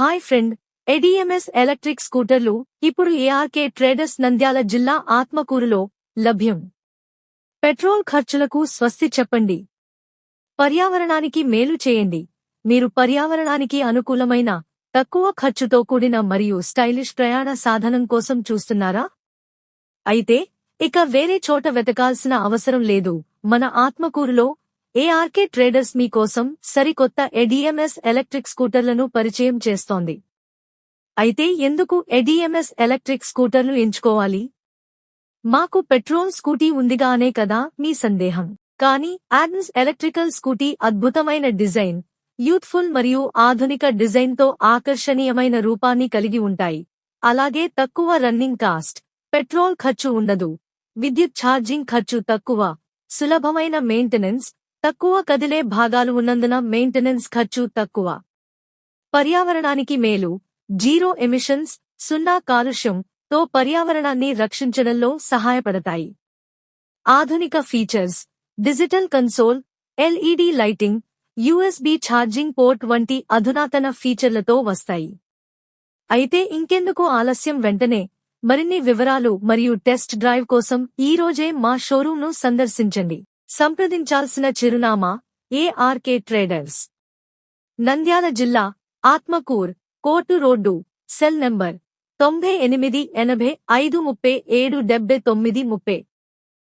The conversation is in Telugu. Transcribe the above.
హాయ్ ఫ్రెండ్ ఎడిఎంఎస్ ఎలక్ట్రిక్ స్కూటర్లు ఇప్పుడు ఏఆర్కే ట్రేడర్స్ నంద్యాల జిల్లా ఆత్మకూరులో లభ్యం. పెట్రోల్ ఖర్చులకు స్వస్తి చెప్పండి. పర్యావరణానికి మేలు చేయండి. మీరు పర్యావరణానికి అనుకూలమైన తక్కువ ఖర్చుతో కూడిన మరియు స్టైలిష్ ప్రయాణ సాధనం కోసం చూస్తున్నారా? అయితే ఇక వేరే చోట వెతకాల్సిన అవసరం లేదు. మన ఆత్మకూరులో ఏఆర్కే ట్రేడర్స్ మీకోసం సరికొత్త ఎడిఎంఎస్ ఎలక్ట్రిక్ స్కూటర్లను పరిచయం చేస్తోంది. అయితే ఎందుకు ఎడిఎంఎస్ ఎలక్ట్రిక్ స్కూటర్లు ఎంచుకోవాలి? మాకు పెట్రోల్ స్కూటీ ఉందిగా అనే కదా మీ సందేహం. కానీ ఆడమ్స్ ఎలక్ట్రికల్ స్కూటీ అద్భుతమైన డిజైన్ యూత్ఫుల్ మరియు ఆధునిక డిజైన్తో ఆకర్షణీయమైన రూపాన్ని కలిగి ఉంటాయి. అలాగే తక్కువ రన్నింగ్ కాస్ట్ పెట్రోల్ ఖర్చు ఉండదు. విద్యుత్ ఛార్జింగ్ ఖర్చు తక్కువ సులభమైన మెయింటెనెన్స్ తక్కువ కదిలే భాగాలు ఉన్నందున మెయింటెనెన్స్ ఖర్చు తక్కువ. పర్యావరణానికి మేలు. జీరో ఎమిషన్స్ సున్నా కాలుష్యం తో పర్యావరణాన్ని రక్షించడంలో సహాయపడతాయి. ఆధునిక features. Digital console LED lighting USB charging port వంటి అధునాతన ఫీచర్లతో వస్తాయి. అయితే ఇంకెందుకు ఆలస్యం వెంటనే. మరిన్ని వివరాలు మరియు టెస్ట్ డ్రైవ్ కోసం ఈ రోజే మా షోరూంను సందర్శించండి. సంప్రదించాల్సిన చిరునామా ఏఆర్కే ట్రేడర్స్ నంద్యాల జిల్లా Atmakur court road cell number తొంభై ఎనిమిది ఎనభై ఐదు ముప్పై ఏడు డెబ్బై తొమ్మిది ముప్పై.